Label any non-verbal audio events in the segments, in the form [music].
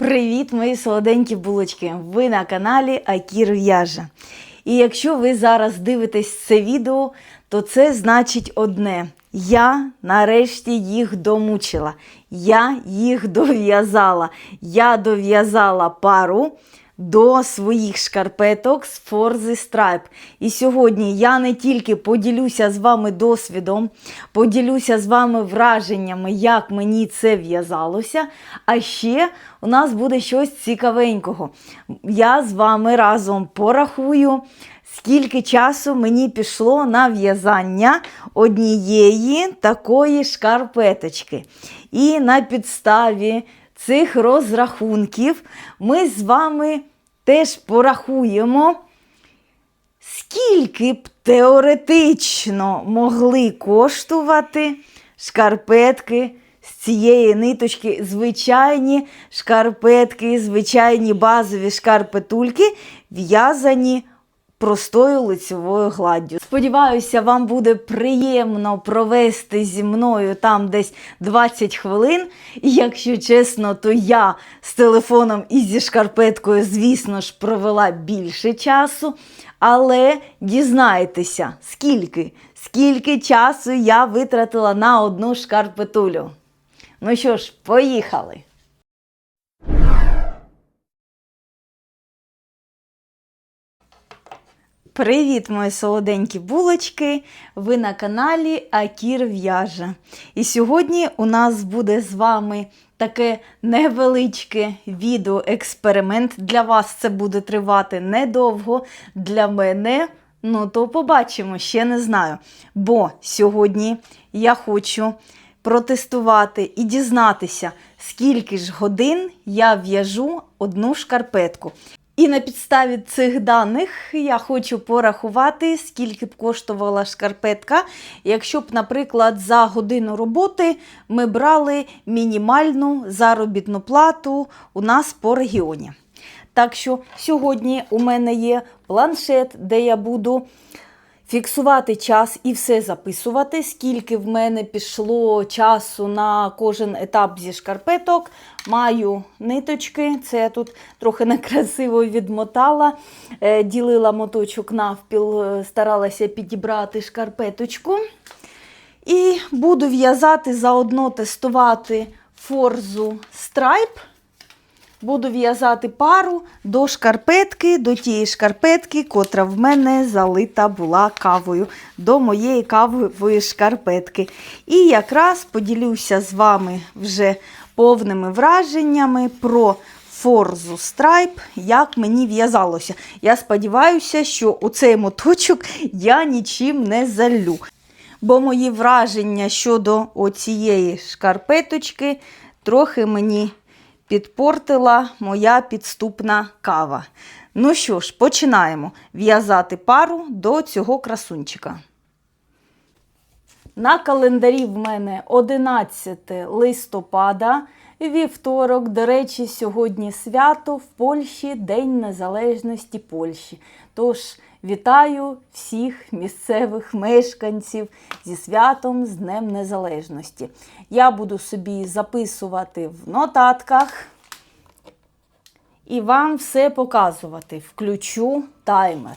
Привіт, мої солоденькі булочки! Ви на каналі Акір В'яжа. І якщо ви зараз дивитесь це відео, то це значить одне: я нарешті їх домучила. Я їх дов'язала. Я дов'язала пару до своїх шкарпеток з Форзи Stripe. І сьогодні я не тільки поділюся з вами досвідом, поділюся з вами враженнями, як мені це в'язалося. А ще у нас буде щось цікавенького. Я з вами разом порахую. Скільки часу мені пішло на в'язання однієї такої шкарпеточки. І на підставі цих розрахунків ми з вами теж порахуємо, скільки б теоретично могли коштувати шкарпетки з цієї ниточки, звичайні шкарпетки, звичайні базові шкарпетульки, в'язані простою лицевою гладдю. Сподіваюся, вам буде приємно провести зі мною там десь 20 хвилин. І якщо чесно, то я з телефоном і зі шкарпеткою, звісно ж, провела більше часу. Але дізнайтеся, скільки, скільки часу я витратила на одну шкарпетулю. Ну що ж, поїхали! Привіт, мої солоденькі булочки! Ви на каналі Акір В'яжа. І сьогодні у нас буде з вами таке невеличке відеоексперимент. Для вас це буде тривати недовго. Для мене, ну то побачимо, ще не знаю. Бо сьогодні я хочу протестувати і дізнатися, скільки ж годин я в'яжу одну шкарпетку. І на підставі цих даних я хочу порахувати, скільки б коштувала шкарпетка, якщо б, наприклад, за годину роботи ми брали мінімальну заробітну плату у нас по регіоні. Так що сьогодні у мене є планшет, де я буду фіксувати час і все записувати, скільки в мене пішло часу на кожен етап зі шкарпеток. Маю ниточки, це я тут трохи некрасиво відмотала, Е, ділила моточок навпіл, е, старалася підібрати шкарпеточку. І буду в'язати, заодно тестувати форзу Stripe. Буду в'язати пару до шкарпетки, до тієї шкарпетки, котра в мене залита була кавою, до моєї кавової шкарпетки. І якраз поділюся з вами вже повними враженнями про форзу Stripe, як мені в'язалося. Я сподіваюся, що у цей моточок я нічим не залю. Бо мої враження щодо оцієї шкарпеточки трохи мені підпортила моя підступна кава. Ну що ж, починаємо в'язати пару до цього красунчика. На календарі в мене 11 листопада, вівторок. До речі, сьогодні свято в Польщі, День Незалежності Польщі. Тож вітаю всіх місцевих мешканців зі святом з Днем Незалежності. Я буду собі записувати в нотатках і вам все показувати. Включу таймер.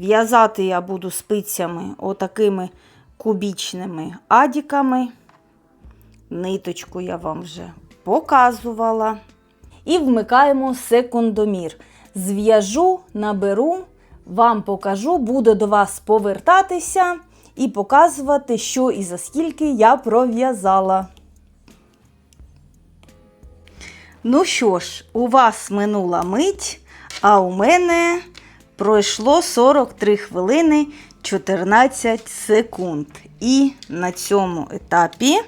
В'язати я буду спицями отакими кубічними адіками. Ниточку я вам вже показувала. І вмикаємо секундомір. Зв'яжу, наберу, вам покажу, буду до вас повертатися і показувати, що і за скільки я пров'язала. Ну що ж, у вас минула мить, а у мене пройшло 43 хвилини 14 секунд. І на цьому етапі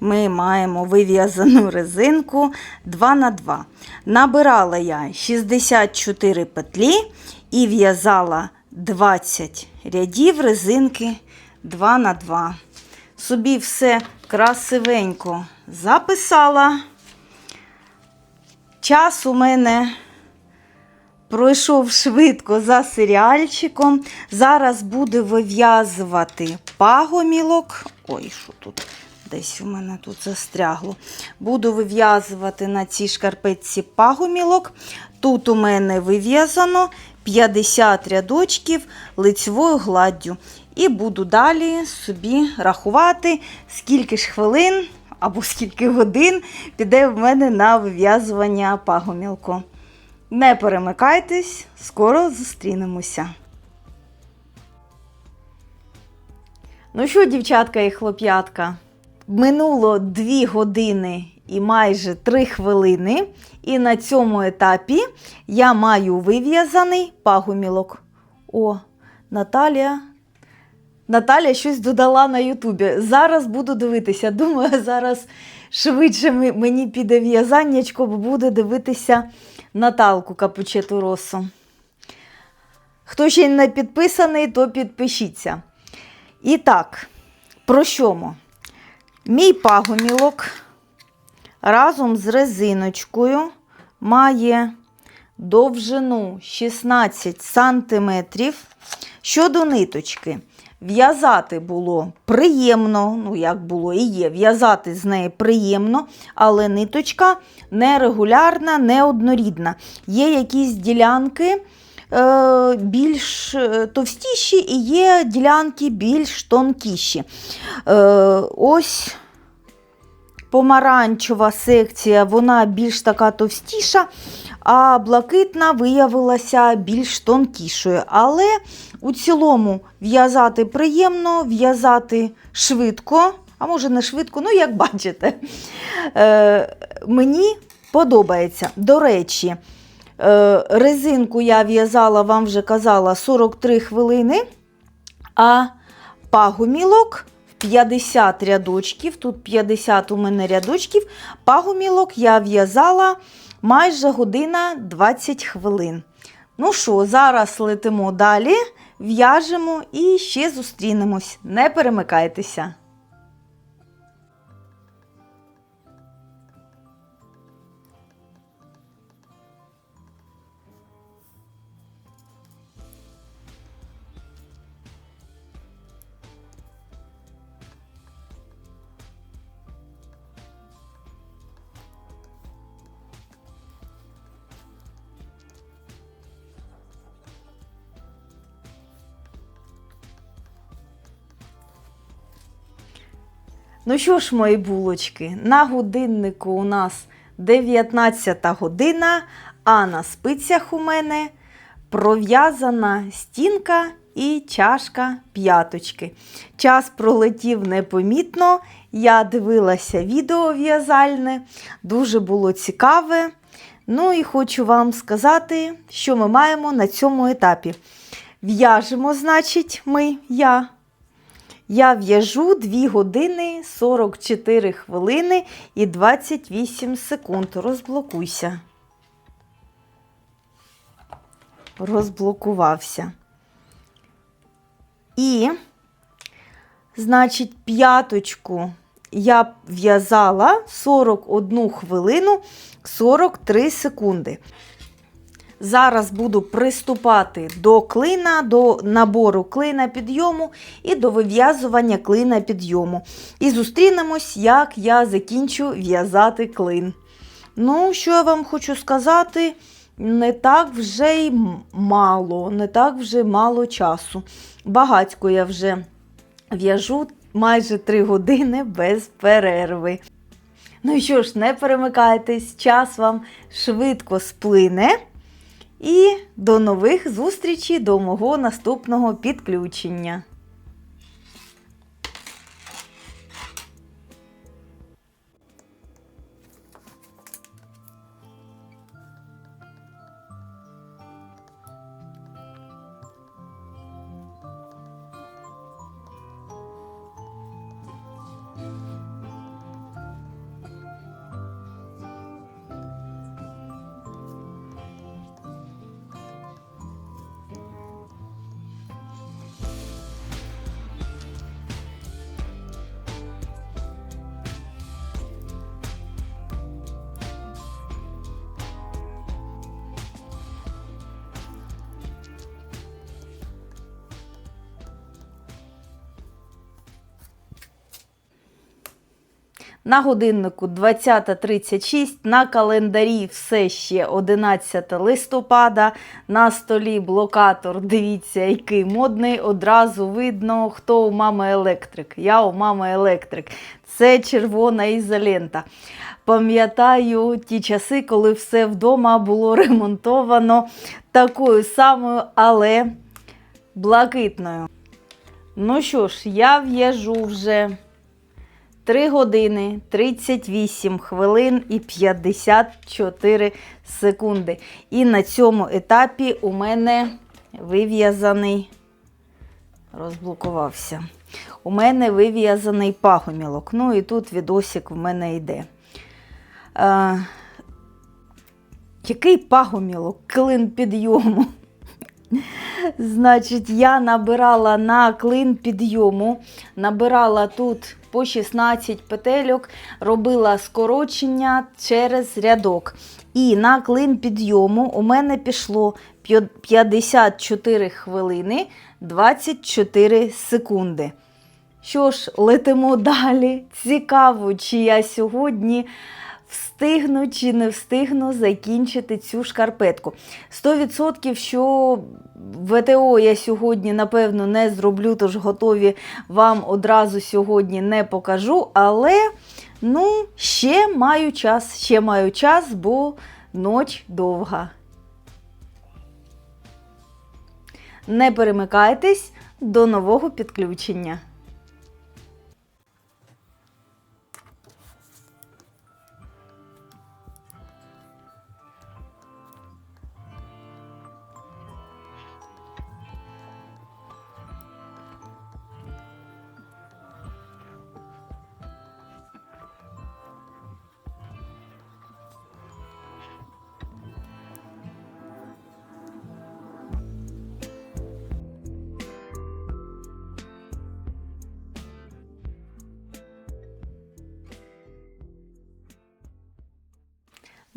ми маємо вив'язану резинку 2 на 2 Набирала я 64 петлі і в'язала 20 рядів резинки 2 на 2 Собі все красивенько записала. час у мене пройшов швидко за серіальчиком. Зараз буду вив'язувати пагомілок. Ой, що тут? Десь у мене тут застрягло. Буду вив'язувати на цій шкарпетці пагомілок. Тут у мене вив'язано 50 рядочків лицевою гладдю. І буду далі собі рахувати, скільки ж хвилин або скільки годин піде в мене на вив'язування пагомілку. Не перемикайтесь, скоро зустрінемося. Ну що, дівчатка і хлоп'ятка, минуло 2 години і майже 3 хвилини, і на цьому етапі я маю вив'язаний пагомілок. О, Наталія. Наталя щось додала на Ютубі. Зараз буду дивитися. Думаю, зараз швидше мені піде в'язаннячко, бо буде дивитися Наталку Капучету Росу. Хто ще не підписаний, то підпишіться. І так, про що ми? Мій пагомілок разом з резиночкою має довжину 16 см. Щодо ниточки, в'язати було приємно, ну як було і є, в'язати з неї приємно, але ниточка нерегулярна, неоднорідна. Є якісь ділянки е, більш е, товстіші і є ділянки більш тонкіші. Е, ось помаранчева секція, вона більш така товстіша, а блакитна виявилася більш тонкішою. Але у цілому в'язати приємно, в'язати швидко, а може не швидко, ну як бачите. Е, мені подобається. До речі, е, резинку я в'язала, вам вже казала, 43 хвилини, а пагомілок 50 рядочків, тут 50 у мене рядочків, пагомілок я в'язала майже година 20 хвилин. Ну що, зараз летимо далі, в'яжемо і ще зустрінемось. Не перемикайтеся. Ну що ж, мої булочки, на годиннику у нас 19 година, а на спицях у мене пров'язана стінка і чашка п'яточки. Час пролетів непомітно. Я дивилася відео в'язальне, дуже було цікаве. Ну і хочу вам сказати, що ми маємо на цьому етапі. В'яжемо, значить, ми, я. Я в'яжу 2 години 44 хвилини і 28 секунд. Розблокуйся. Розблокувався. І, значить, п'яточку я в'язала 41 хвилину 43 секунди. Зараз буду приступати до клина, до набору клина підйому і до вив'язування клина підйому. І зустрінемось, як я закінчу в'язати клин. Ну, що я вам хочу сказати, не так вже й мало, не так вже мало часу. Багатько я вже в'яжу майже 3 години без перерви. Ну що ж, не перемикайтесь, час вам швидко сплине. І до нових зустрічей до мого наступного підключення. На годиннику 20.36, на календарі все ще 11 листопада. На столі блокатор. Дивіться, який модний. Одразу видно, хто у мами електрик. Я у мами електрик. Це червона ізолента. Пам'ятаю ті часи, коли все вдома було [laughs] ремонтовано такою самою, але блакитною. Ну що ж, я в'яжу вже 3 години 38 хвилин і 54 секунди. І на цьому етапі у мене вив'язаний, розблокувався. У мене вив'язаний пагомілок. Ну і тут відосик в мене йде. А, який пагомілок? Клин підйому. Значить, я набирала на клин підйому, набирала тут по 16 петельок, робила скорочення через рядок. І на клин підйому у мене пішло 54 хвилини 24 секунди. Що ж, летимо далі. Цікаво, чи я сьогодні встигну чи не встигну закінчити цю шкарпетку. 100% що ВТО я сьогодні, напевно, не зроблю, тож готові вам одразу сьогодні не покажу. Але ну, ще маю час, ще маю час, бо ноч довга. Не перемикайтесь до нового підключення.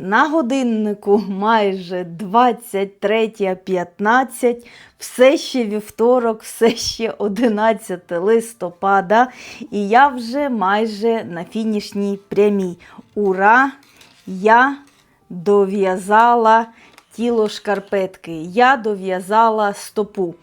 На годиннику майже 23.15, все ще вівторок, все ще 11 листопада, і я вже майже на фінішній прямій. Ура! Я дов'язала тіло шкарпетки, я дов'язала стопу.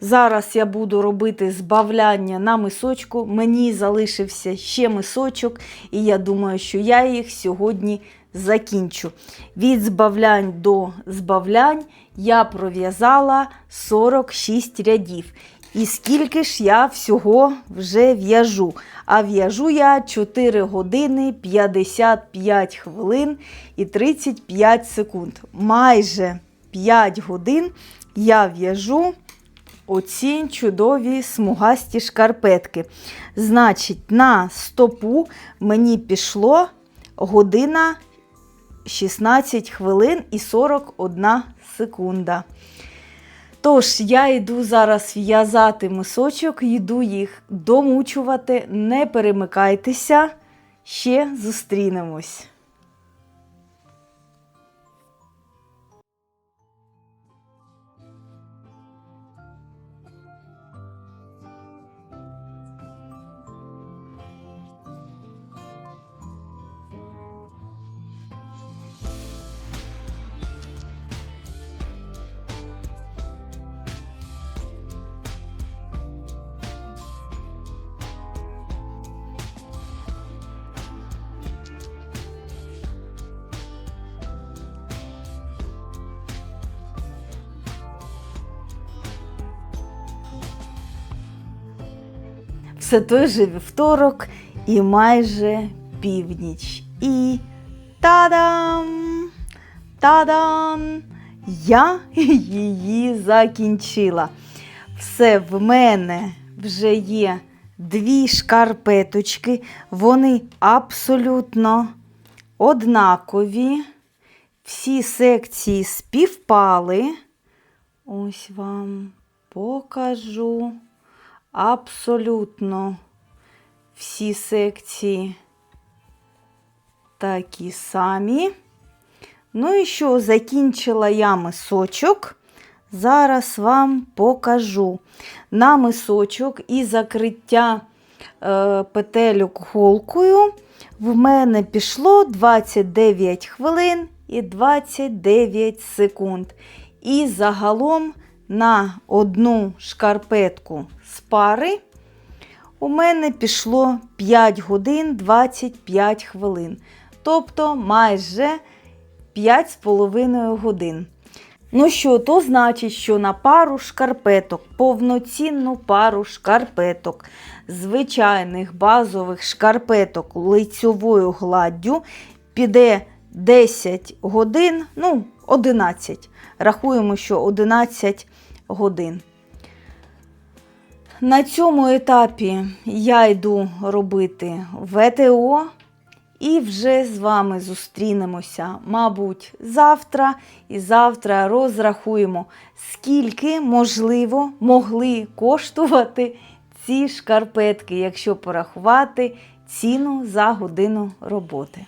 Зараз я буду робити збавляння на мисочку. Мені залишився ще мисочок, і я думаю, що я їх сьогодні закінчу. Від збавлянь до збавлянь я пров'язала 46 рядів. І скільки ж я всього вже в'яжу? А в'яжу я 4 години 55 хвилин і 35 секунд. Майже 5 годин я в'яжу оці чудові смугасті шкарпетки. Значить, на стопу мені пішло година 16 хвилин і 41 секунда. Тож, я йду зараз в'язати мисочок, йду їх домучувати, не перемикайтеся, ще зустрінемось. Все той же вівторок і майже північ. І та-дам! Та-дам! Я її закінчила. Все в мене вже є дві шкарпеточки. Вони абсолютно однакові. Всі секції співпали. Ось вам покажу абсолютно всі секції такі самі. Ну і що, закінчила я мисочок. Зараз вам покажу. На мисочок і закриття е, петельок голкою в мене пішло 29 хвилин і 29 секунд. І загалом на одну шкарпетку з пари у мене пішло 5 годин 25 хвилин. Тобто майже 5,5 годин. Ну що, то значить, що на пару шкарпеток, повноцінну пару шкарпеток, звичайних базових шкарпеток лицьовою гладдю піде 10 годин, ну, 11. Рахуємо, що 11 годин. На цьому етапі я йду робити ВТО. І вже з вами зустрінемося, мабуть, завтра. І завтра розрахуємо, скільки, можливо, могли коштувати ці шкарпетки, якщо порахувати ціну за годину роботи.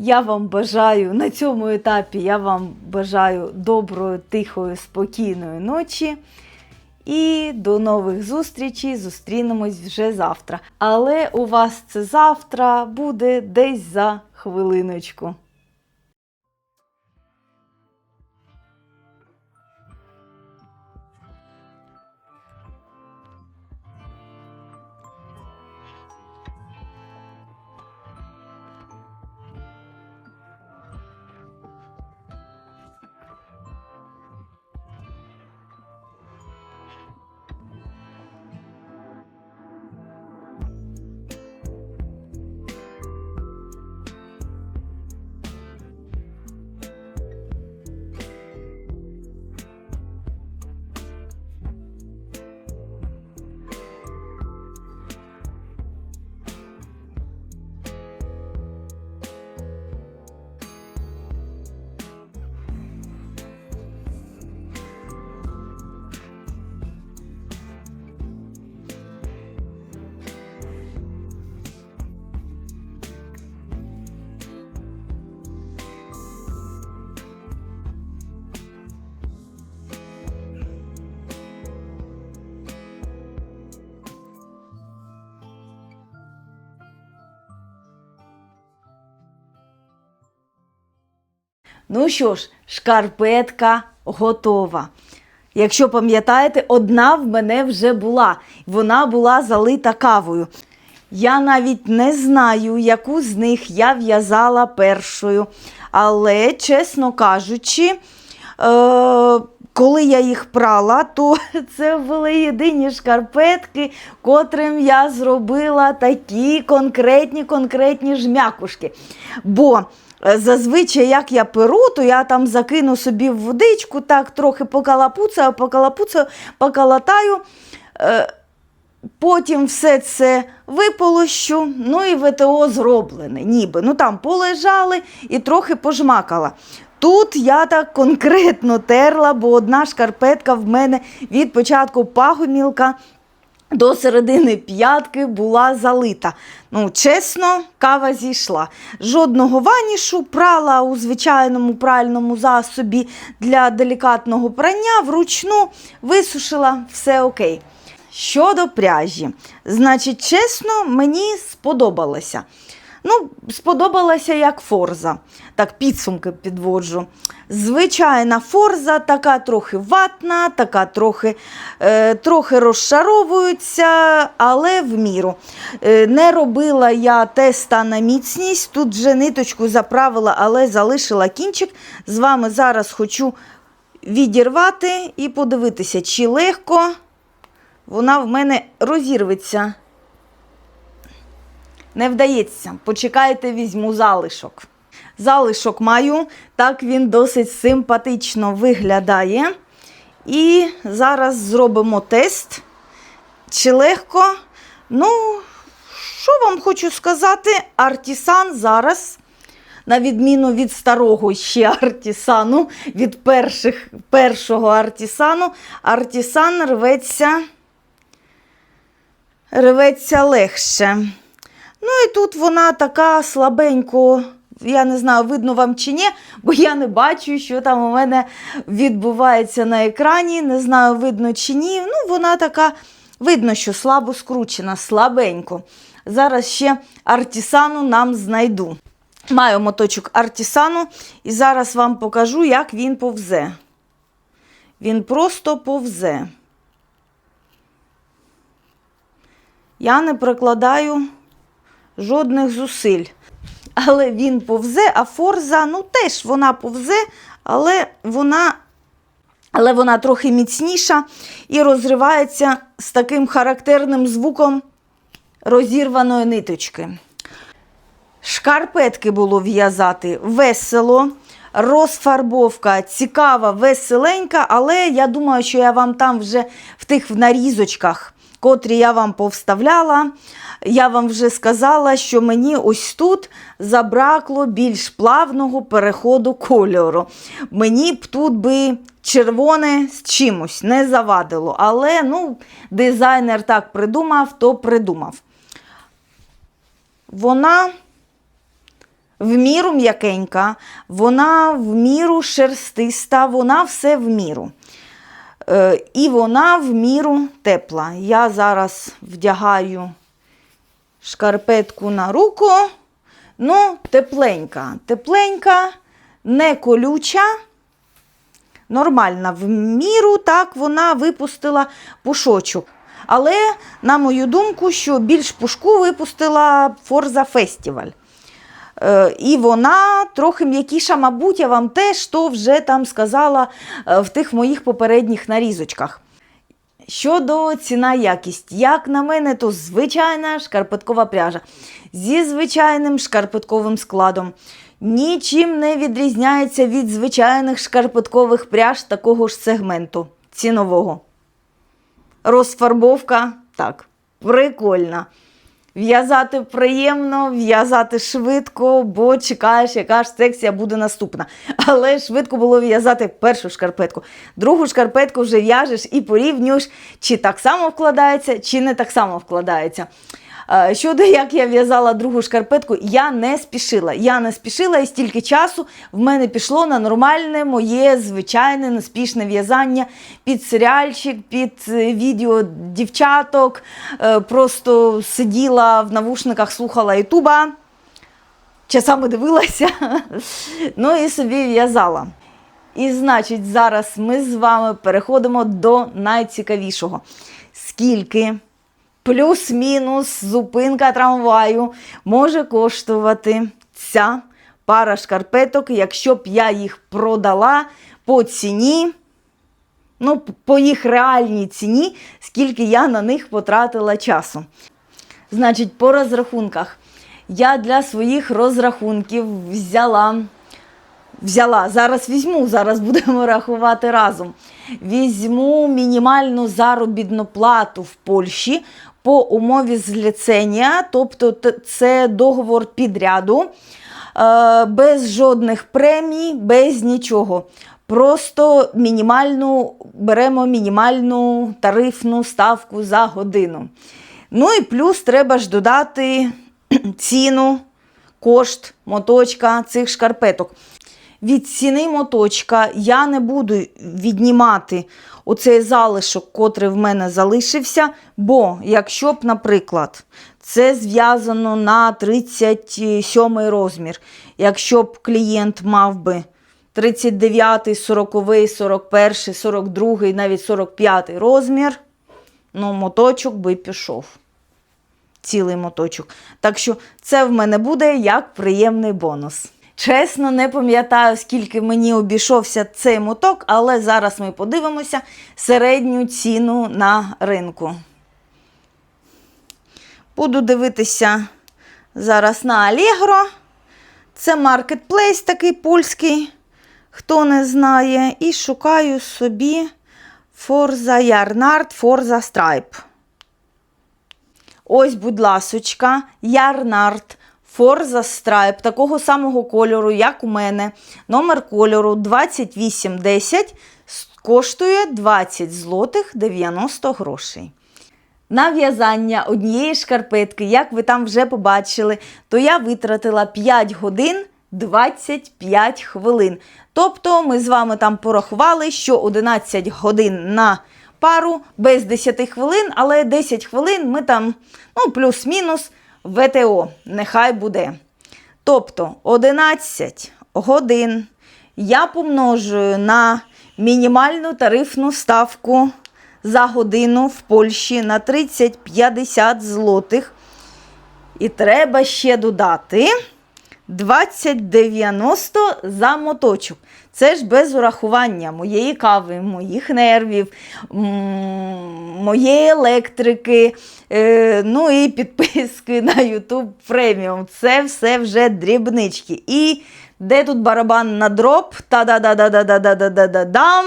Я вам бажаю на цьому етапі, я вам бажаю доброї, тихої, спокійної ночі. І до нових зустрічей. Зустрінемось вже завтра. Але у вас це завтра буде десь за хвилиночку. Ну що ж, шкарпетка готова. Якщо пам'ятаєте, одна в мене вже була. Вона була залита кавою. Я навіть не знаю, яку з них я в'язала першою. Але, чесно кажучи, е, коли я їх прала, то [laughs] це були єдині шкарпетки, котрим я зробила такі конкретні конкретні жмякушки. Бо зазвичай, як я перу, то я там закину собі в водичку, так трохи покалапуцаю, покалапуцаю, покалатаю. Е, Потім все це виполощу, ну і ВТО зроблене, ніби. Ну там полежали і трохи пожмакала. Тут я так конкретно терла, бо одна шкарпетка в мене від початку пагомілка до середини п'ятки була залита. Ну, чесно, кава зійшла. Жодного ванішу прала у звичайному пральному засобі для делікатного прання, вручну висушила все окей. Щодо пряжі, значить, чесно, мені сподобалося. Ну, сподобалася як форза. Так, підсумки підводжу. Звичайна форза, така трохи ватна, така трохи е, трохи розшаровується, але в міру. Е, не робила я теста на міцність. Тут вже ниточку заправила, але залишила кінчик. З вами зараз хочу відірвати і подивитися, чи легко вона в мене розірветься. Не вдається. Почекайте, візьму залишок. Залишок маю, так він досить симпатично виглядає. І зараз зробимо тест. Чи легко? Ну, що вам хочу сказати, Артісан зараз, на відміну від старого ще Артісану, від перших, першого Артісану, Артісан рветься, рветься легше. Ну і тут вона така слабенько, я не знаю, видно вам чи ні, бо я не бачу, що там у мене відбувається на екрані. Не знаю, видно чи ні. Ну, вона така Видно, що слабо скручена, слабенько. Зараз ще артісану нам знайду. Маю моточок артісану і зараз вам покажу, як він повзе. Він просто повзе. Я не прикладаю жодних зусиль. Але він повзе, а форза, ну теж вона повзе, але вона, але вона трохи міцніша і розривається з таким характерним звуком розірваної ниточки. Шкарпетки було в'язати весело, розфарбовка цікава, веселенька, але я думаю, що я вам там вже в тих нарізочках, котрі я вам повставляла, я вам вже сказала, що мені ось тут забракло більш плавного переходу кольору. Мені б тут би червоне з чимось не завадило. Але ну, дизайнер так придумав, то придумав. Вона в міру м'якенька, вона в міру шерстиста, вона все в міру. Е, і вона в міру тепла. Я зараз вдягаю шкарпетку на руку. Ну, тепленька. Тепленька, не колюча. Нормальна в міру, так вона випустила пушочок. Але, на мою думку, що більш пушку випустила Форза Фестіваль. Е, І вона трохи м'якіша, мабуть, я вам теж то вже там сказала е, в тих моїх попередніх нарізочках. Щодо ціна якість, як на мене, то звичайна шкарпеткова пряжа зі звичайним шкарпетковим складом. Нічим не відрізняється від звичайних шкарпеткових пряж такого ж сегменту цінового. Розфарбовка так, прикольна. В'язати приємно, в'язати швидко, бо чекаєш, яка ж секція буде наступна. Але швидко було в'язати першу шкарпетку. Другу шкарпетку вже в'яжеш і порівнюєш, чи так само вкладається, чи не так само вкладається. Е, Щодо як я в'язала другу шкарпетку, я не спішила. Я не спішила і стільки часу в мене пішло на нормальне моє звичайне неспішне в'язання під серіальчик, під е, відео дівчаток. Е, Просто сиділа в навушниках, слухала Ютуба, часами дивилася, [laughs] ну і собі в'язала. І значить, зараз ми з вами переходимо до найцікавішого. Скільки плюс-мінус зупинка трамваю може коштувати ця пара шкарпеток, якщо б я їх продала по ціні, ну, по їх реальній ціні, скільки я на них потратила часу. Значить, по розрахунках. Я для своїх розрахунків взяла взяла. Зараз візьму, зараз будемо рахувати разом. Візьму мінімальну заробітну плату в Польщі по умові зліцення, тобто це договор підряду, е, без жодних премій, без нічого. Просто мінімальну беремо мінімальну тарифну ставку за годину. Ну і плюс треба ж додати [clears throat] ціну, кошт моточка цих шкарпеток. Від ціни моточка я не буду віднімати оцей залишок, котрий в мене залишився. Бо, якщо б, наприклад, це зв'язано на 37 розмір, якщо б клієнт мав би 39, 40, 41, 42, навіть 45 розмір, ну, моточок би пішов. Цілий моточок. Так що це в мене буде як приємний бонус. Чесно, не пам'ятаю, скільки мені обійшовся цей моток, але зараз ми подивимося середню ціну на ринку. Буду дивитися зараз на Allegro. Це маркетплейс такий польський, хто не знає. І шукаю собі Forza Yarnard, Forza Stripe. Ось, будь ласочка, Ярнард Forza Stripe такого самого кольору, як у мене. Номер кольору 2810 коштує 20 злотих 90 грошей. На в'язання однієї шкарпетки, як ви там вже побачили, то я витратила 5 годин 25 хвилин. Тобто ми з вами там порахували, що 11 годин на пару без 10 хвилин, але 10 хвилин ми там, ну, плюс-мінус ВТО, нехай буде. Тобто 11 годин я помножую на мінімальну тарифну ставку за годину в Польщі на 30-50 злотих. І треба ще додати 20,90 за моточок. Це ж без урахування моєї кави, моїх нервів, моєї електрики, е, ну і підписки на YouTube преміум. Це все вже дрібнички. І де тут барабан на дроп? Та-да-да-да-да-да-да-да-да-дам!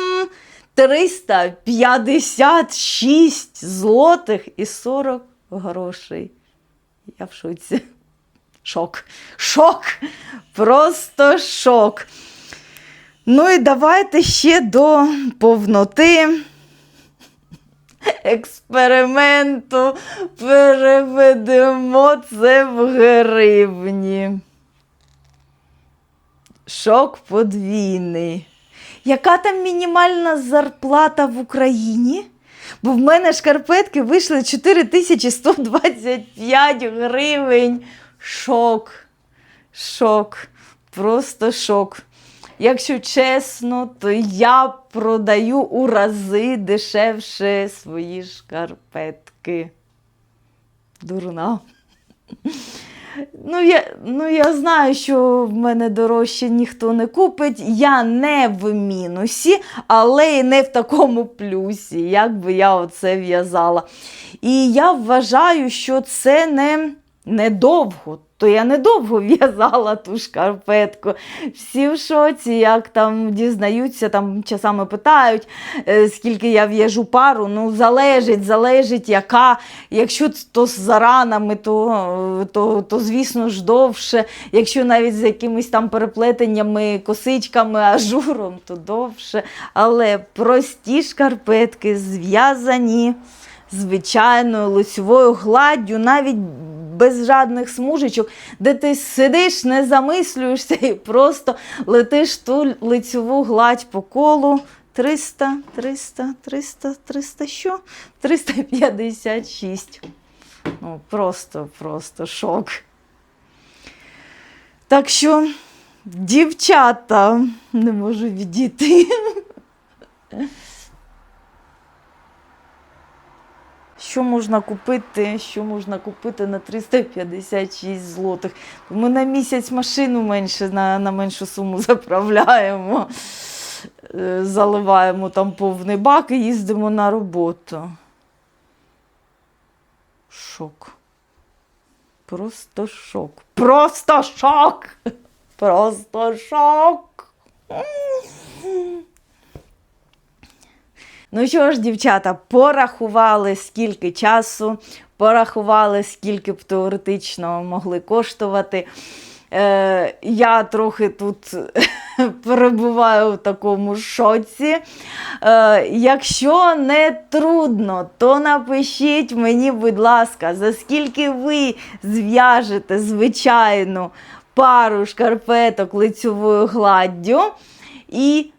356 злотих і 40 грошей. Я в шоці. Шок. Шок. Просто шок. Ну і давайте ще до повноти експерименту переведемо це в гривні. Шок подвійний. Яка там мінімальна зарплата в Україні? Бо в мене шкарпетки вийшли 4125 гривень. Шок. Шок. Просто шок. Якщо чесно, то я продаю у рази дешевше свої шкарпетки. Дурна. Ну я, ну, я знаю, що в мене дорожче ніхто не купить. Я не в мінусі, але і не в такому плюсі, як би я оце в'язала. І я вважаю, що це не, не довго. То я недовго [laughs] в'язала ту шкарпетку. Всі в шоці, як там дізнаються, там часами питають, е, скільки я в'яжу пару. Ну, залежить, залежить, яка. Якщо то з заранами, то, то, то звісно ж довше. Якщо навіть з якимись там переплетеннями, косичками, ажуром, то довше. Але прості шкарпетки зв'язані звичайною лицьовою гладдю, навіть без жадних смужечок, де ти сидиш, не замислюєшся і просто летиш ту лицьову гладь по колу. 300, 300, 300, 300 що? 356. Ну, просто, просто шок. Так що, дівчата, не можу відійти. Що можна купити? Що можна купити на 356 злотих? Ми на місяць машину менше на, на меншу суму [laughs] заправляємо, Е, заливаємо там повний бак і їздимо на роботу. Шок. Просто шок. Просто шок. [laughs] Просто шок. Ну що ж, дівчата, порахували, скільки часу, порахували, скільки б теоретично могли коштувати. Е, я трохи тут [laughs] перебуваю в такому шоці. Е, якщо не трудно, то напишіть мені, будь ласка, за скільки ви зв'яжете звичайну пару шкарпеток лицьовою гладдю. І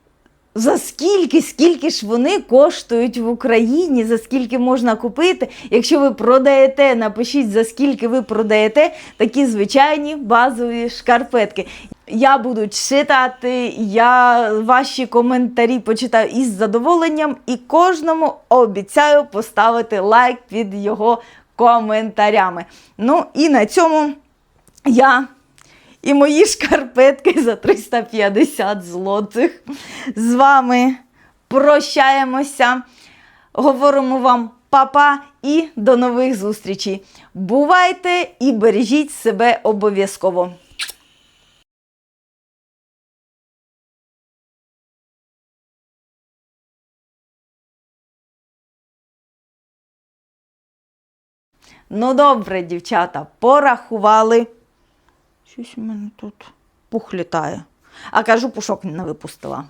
за скільки, скільки ж вони коштують в Україні, за скільки можна купити. Якщо ви продаєте, напишіть, за скільки ви продаєте такі звичайні базові шкарпетки. Я буду читати, я ваші коментарі почитаю із задоволенням і кожному обіцяю поставити лайк під його коментарями. Ну і на цьому я і мої шкарпетки за 350 злотих. З вами прощаємося. Говоримо вам папа і до нових зустрічей. Бувайте і бережіть себе обов'язково. Ну, добре, дівчата, порахували. Щось у мене тут пух літає. А кажу, пушок не випустила.